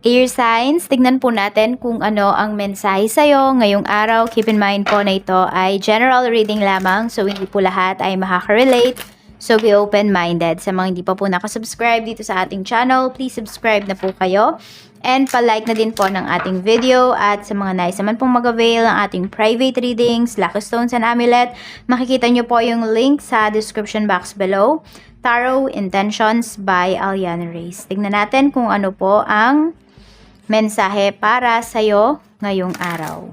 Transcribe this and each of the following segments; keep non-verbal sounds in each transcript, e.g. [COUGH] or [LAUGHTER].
Air signs, tignan po natin kung ano ang mensahe sa'yo ngayong araw. Keep in mind po na ito ay general reading lamang, so hindi po lahat ay makaka-relate. So be open-minded. Sa mga hindi pa po nakasubscribe dito sa ating channel, please subscribe na po kayo. And pa-like na din po ng ating video at sa mga nais naman pong mag-avail ng ating private readings, Lucky Stones and Amulet, makikita nyo po yung link sa description box below. Tarot Intentions by Aliana Reyes. Tignan natin kung ano po ang mensahe para sa'yo ngayong araw.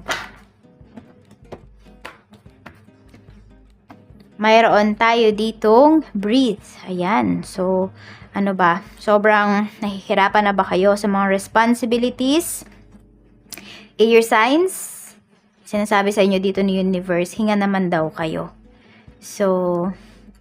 Mayroon tayo ditong breathe. Ayan. So, ano ba? Sobrang nahihirapan na ba kayo sa mga responsibilities? Air signs? Sinasabi sa inyo dito ni universe, hinga naman daw kayo. So,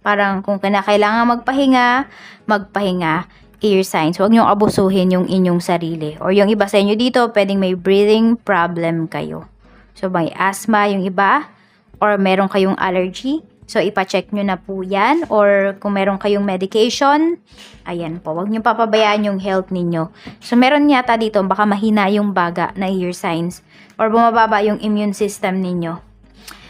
parang kung kinakailangan magpahinga, magpahinga ear signs. Huwag niyong abusuhin yung inyong sarili. Or yung iba sa inyo dito, pwedeng may breathing problem kayo. So, may asthma yung iba, or meron kayong allergy. So, ipacheck nyo na po yan. Or kung meron kayong medication, ayan po. Huwag nyo papabayaan yung health ninyo. So, meron yata dito, baka mahina yung baga na ear signs. Or bumababa yung immune system ninyo.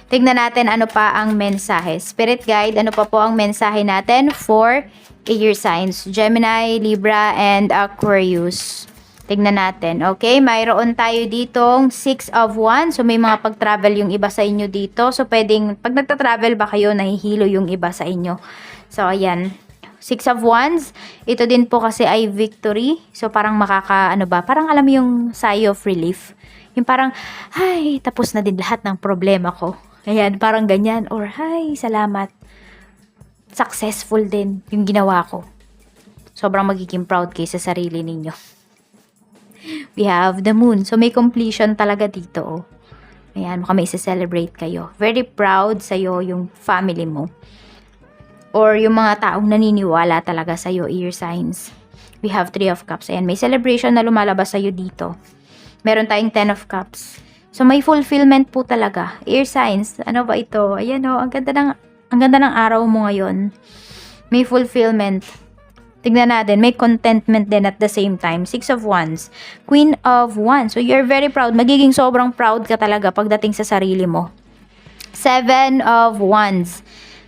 Tignan natin ano pa ang mensahe. Spirit guide, ano pa po ang mensahe natin for air signs? Gemini, Libra, and Aquarius. Tignan natin. Okay, mayroon tayo ditong 6 of Wands. So, may mga pag-travel yung iba sa inyo dito. So, pwedeng, pag nagta-travel ba kayo, nahihilo yung iba sa inyo. So, ayan. Six of Wands. Ito din po kasi ay victory. So, parang makaka, ano ba, parang alam yung sigh of relief. Yung parang, ay, tapos na din lahat ng problema ko. Ayan, parang ganyan. Or, ay, salamat. Successful din yung ginawa ko. Sobrang magiging proud kayo sa sarili ninyo. We have the moon. So, may completion talaga dito. Oh. Ayan, baka may celebrate kayo. Very proud sa'yo yung family mo. Or yung mga taong naniniwala talaga sa'yo, ear signs. We have three of cups. Ayan, may celebration na lumalabas sa'yo dito. Meron tayong ten of cups. So, may fulfillment po talaga. Ear signs. Ano ba ito? Ayan o, ang ganda ng, ang ganda ng araw mo ngayon. May fulfillment. Tignan natin, may contentment din at the same time. Six of Wands. Queen of Wands. So, you're very proud. Magiging sobrang proud ka talaga pagdating sa sarili mo. Seven of Wands.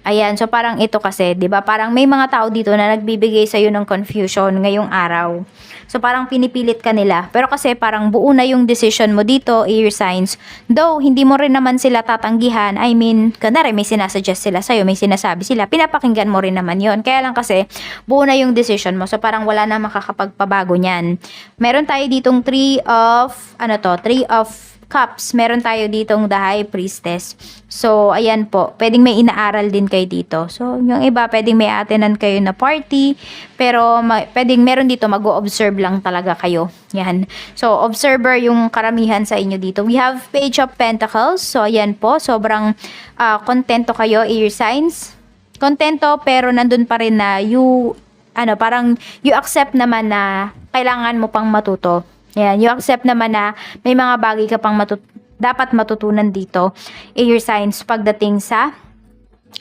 Ayan, so parang ito kasi, 'di ba? Parang may mga tao dito na nagbibigay sa iyo ng confusion ngayong araw. So parang pinipilit ka nila. Pero kasi parang buo na yung decision mo dito, ear signs. Though hindi mo rin naman sila tatanggihan. I mean, kunwari may sinasuggest sila sa may sinasabi sila, pinapakinggan mo rin naman 'yon. Kaya lang kasi buo na yung decision mo. So parang wala na makakapagpabago niyan. Meron tayo ditong three of ano to, three of cups, meron tayo ditong the high priestess. So, ayan po. Pwedeng may inaaral din kayo dito. So, yung iba, pwedeng may atenan kayo na party. Pero, pwedeng meron dito, mag-observe lang talaga kayo. Yan. So, observer yung karamihan sa inyo dito. We have page of pentacles. So, ayan po. Sobrang ah, kontento kayo, ear signs. Kontento, pero nandun pa rin na you, ano, parang you accept naman na kailangan mo pang matuto. Yan, you accept naman na may mga bagay ka pang matut dapat matutunan dito air signs pagdating sa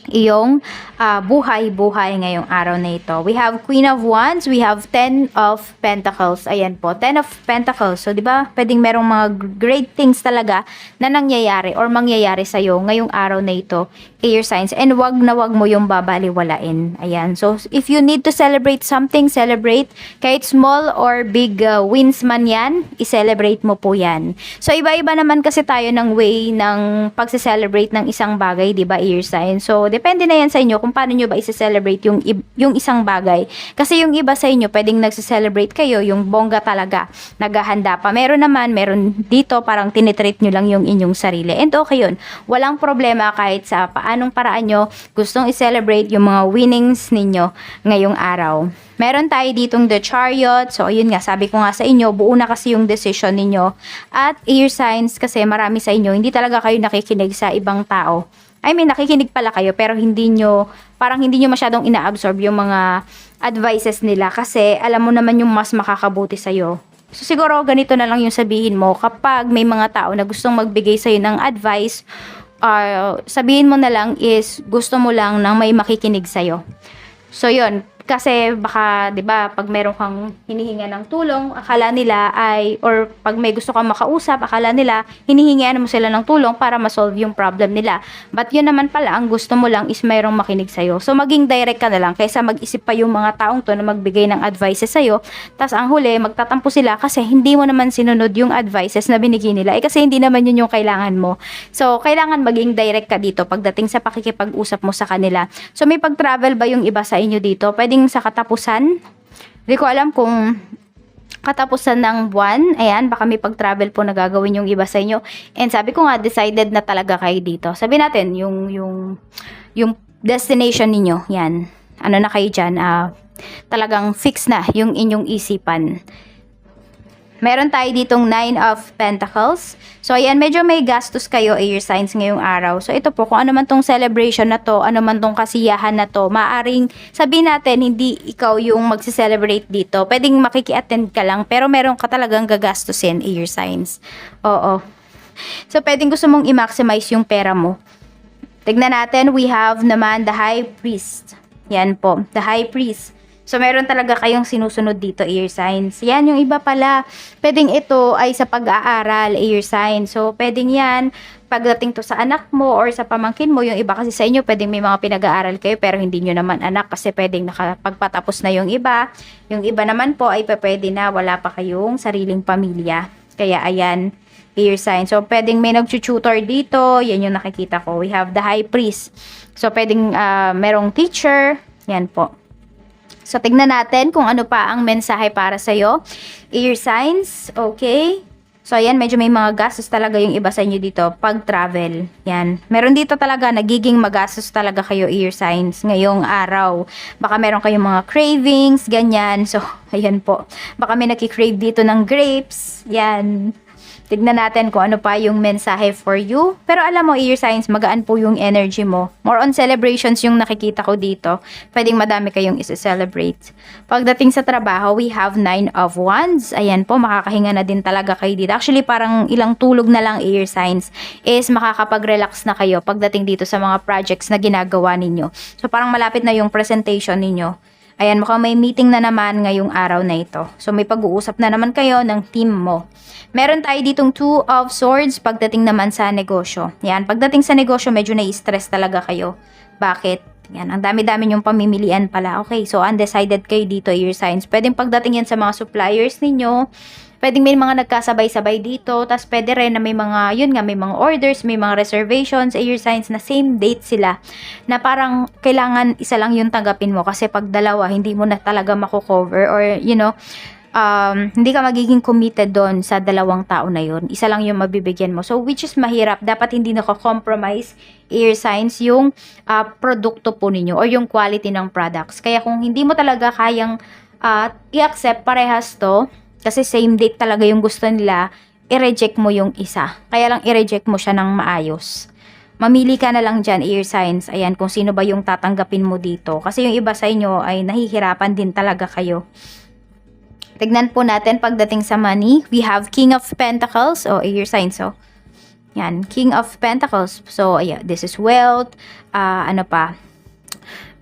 iyong ah, buhay-buhay ngayong araw na ito. We have Queen of Wands, we have Ten of Pentacles. Ayan po, Ten of Pentacles. So, di ba, pwedeng merong mga great things talaga na nangyayari or mangyayari sa'yo ngayong araw na ito, air signs. And wag na wag mo yung babaliwalain. Ayan. So, if you need to celebrate something, celebrate. Kahit small or big uh, wins man yan, i-celebrate mo po yan. So, iba-iba naman kasi tayo ng way ng pagse-celebrate ng isang bagay, di ba, air signs. So, depende na yan sa inyo kung paano nyo ba isi-celebrate yung, yung isang bagay. Kasi yung iba sa inyo, pwedeng nagse-celebrate kayo, yung bongga talaga, naghahanda pa. Meron naman, meron dito, parang tinitreat nyo lang yung inyong sarili. And okay yun. Walang problema kahit sa paanong paraan nyo gustong i-celebrate yung mga winnings ninyo ngayong araw. Meron tayo ditong the chariot. So, ayun nga, sabi ko nga sa inyo, buo na kasi yung decision ninyo. At ear signs kasi marami sa inyo, hindi talaga kayo nakikinig sa ibang tao. I mean, nakikinig pala kayo pero hindi nyo, parang hindi nyo masyadong ina-absorb yung mga advices nila kasi alam mo naman yung mas makakabuti sa'yo. So siguro ganito na lang yung sabihin mo kapag may mga tao na gustong magbigay sa'yo ng advice, uh, sabihin mo na lang is gusto mo lang ng may makikinig sa'yo. So yun, Kasi baka, 'di ba, pag meron kang hinihinga ng tulong, akala nila ay or pag may gusto kang makausap, akala nila hinihingian mo sila ng tulong para ma-solve yung problem nila. But yun naman pala, ang gusto mo lang is mayroong makinig sa'yo. So maging direct ka na lang kaysa mag-isip pa yung mga taong to na magbigay ng advices sa'yo. Tapos ang huli, magtatampo sila kasi hindi mo naman sinunod yung advices na binigay nila. Eh kasi hindi naman yun yung kailangan mo. So kailangan maging direct ka dito pagdating sa pakikipag-usap mo sa kanila. So may pag-travel ba yung iba sa inyo dito? Pwedeng sa katapusan? Hindi ko alam kung katapusan ng buwan, ayan, baka may pag-travel po na gagawin yung iba sa inyo. And sabi ko nga, decided na talaga kayo dito. Sabi natin, yung, yung, yung destination ninyo, yan. Ano na kayo dyan, ah, talagang fix na yung inyong isipan. Meron tayo ditong Nine of Pentacles. So, ayan, medyo may gastos kayo, air signs ngayong araw. So, ito po, kung ano man tong celebration na to, ano man tong kasiyahan na to, maaring sabihin natin, hindi ikaw yung magse-celebrate dito. Pwedeng makiki-attend ka lang, pero meron ka talagang gagastusin, air signs. Oo. So, pwedeng gusto mong i-maximize yung pera mo. Tignan natin, we have naman the High Priest. Yan po, the High Priest. So, meron talaga kayong sinusunod dito, air signs. Yan, yung iba pala. Pwedeng ito ay sa pag-aaral, air signs. So, pwedeng yan, pagdating to sa anak mo or sa pamangkin mo, yung iba kasi sa inyo, pwedeng may mga pinag-aaral kayo pero hindi nyo naman anak kasi pwedeng nakapagpatapos na yung iba. Yung iba naman po ay pwede na wala pa kayong sariling pamilya. Kaya ayan, air sign. So, pwedeng may nag-tutor dito. Yan yung nakikita ko. We have the high priest. So, pwedeng ah, merong teacher. Yan po. So, tignan natin kung ano pa ang mensahe para sa'yo. Air signs, okay. So, ayan, medyo may mga gastos talaga yung iba sa inyo dito pag travel. Yan. Meron dito talaga, nagiging magastos talaga kayo ear signs ngayong araw. Baka meron kayong mga cravings, ganyan. So, [LAUGHS] ayan po. Baka may nakikrave dito ng grapes. Yan. Tignan natin kung ano pa yung mensahe for you. Pero alam mo, ear signs, magaan po yung energy mo. More on celebrations yung nakikita ko dito. Pwedeng madami kayong isi-celebrate. Pagdating sa trabaho, we have nine of wands. Ayan po, makakahinga na din talaga kayo dito. Actually, parang ilang tulog na lang ear signs is makakapag-relax na kayo pagdating dito sa mga projects na ginagawa ninyo. So, parang malapit na yung presentation ninyo. Ayan, mukhang may meeting na naman ngayong araw na ito. So, may pag-uusap na naman kayo ng team mo. Meron tayo ditong two of swords pagdating naman sa negosyo. Yan, pagdating sa negosyo, medyo na-stress talaga kayo. Bakit? Yan, ang dami-dami yung pamimilian pala. Okay, so undecided kayo dito, your signs. Pwedeng pagdating yan sa mga suppliers ninyo. Pwedeng may mga nagkasabay-sabay dito. Tapos pwede rin na may mga, yun nga, may mga orders, may mga reservations, eh, your signs na same date sila. Na parang kailangan isa lang yung tanggapin mo. Kasi pag dalawa, hindi mo na talaga mako-cover. Or, you know, um, hindi ka magiging committed doon sa dalawang tao na yun. Isa lang yung mabibigyan mo. So, which is mahirap. Dapat hindi nako-compromise air signs yung uh, produkto po ninyo or yung quality ng products. Kaya kung hindi mo talaga kayang uh, i-accept parehas to, kasi same date talaga yung gusto nila, i-reject mo yung isa. Kaya lang i-reject mo siya ng maayos. Mamili ka na lang dyan, ear signs. Ayan, kung sino ba yung tatanggapin mo dito. Kasi yung iba sa inyo ay nahihirapan din talaga kayo. Tignan po natin pagdating sa money. We have King of Pentacles. O, oh, ear signs. So, yan. King of Pentacles. So, yeah, this is wealth. Uh, ano pa?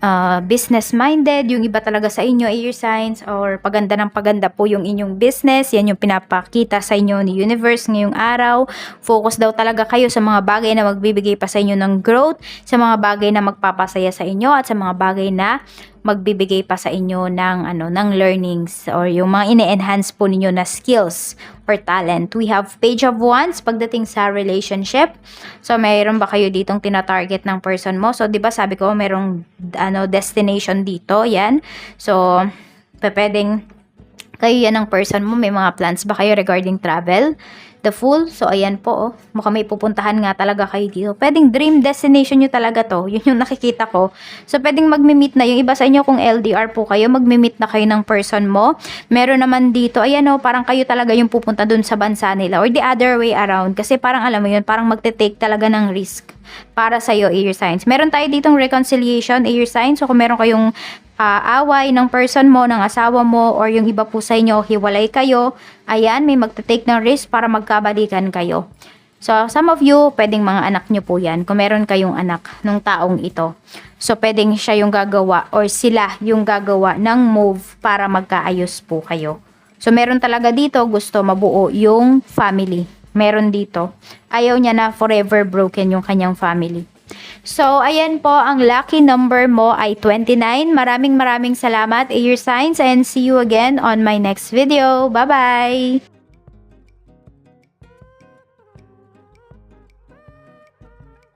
Uh, business-minded, yung iba talaga sa inyo, air signs, or paganda ng paganda po yung inyong business, yan yung pinapakita sa inyo ni universe ngayong araw. Focus daw talaga kayo sa mga bagay na magbibigay pa sa inyo ng growth, sa mga bagay na magpapasaya sa inyo, at sa mga bagay na magbibigay pa sa inyo ng ano ng learnings or yung mga ine-enhance po ninyo na skills or talent. We have page of wands pagdating sa relationship. So mayroon ba kayo ditong tina-target ng person mo? So 'di ba sabi ko mayroong ano destination dito, 'yan. So pwedeng kayo yan ng person mo, may mga plans ba kayo regarding travel? The Fool. So, ayan po, oh. Mukhang may pupuntahan nga talaga kayo dito. Pwedeng dream destination nyo talaga to. Yun yung nakikita ko. So, pwedeng magmi-meet na. Yung iba sa inyo, kung LDR po kayo, magmi-meet na kayo ng person mo. Meron naman dito, ayan oh, parang kayo talaga yung pupunta dun sa bansa nila. Or the other way around. Kasi parang alam mo yun, parang magte-take talaga ng risk para sa iyo air signs. Meron tayo ditong reconciliation air signs. So kung meron kayong uh, away ng person mo, ng asawa mo, or yung iba po sa inyo, hiwalay kayo, ayan, may magte-take ng risk para magkabalikan kayo. So, some of you, pwedeng mga anak nyo po yan. Kung meron kayong anak nung taong ito. So, pwedeng siya yung gagawa or sila yung gagawa ng move para magkaayos po kayo. So, meron talaga dito gusto mabuo yung family. Meron dito. Ayaw niya na forever broken yung kanyang family. So, ayan po, ang lucky number mo ay 29. Maraming maraming salamat, Air Signs, and see you again on my next video. Bye-bye!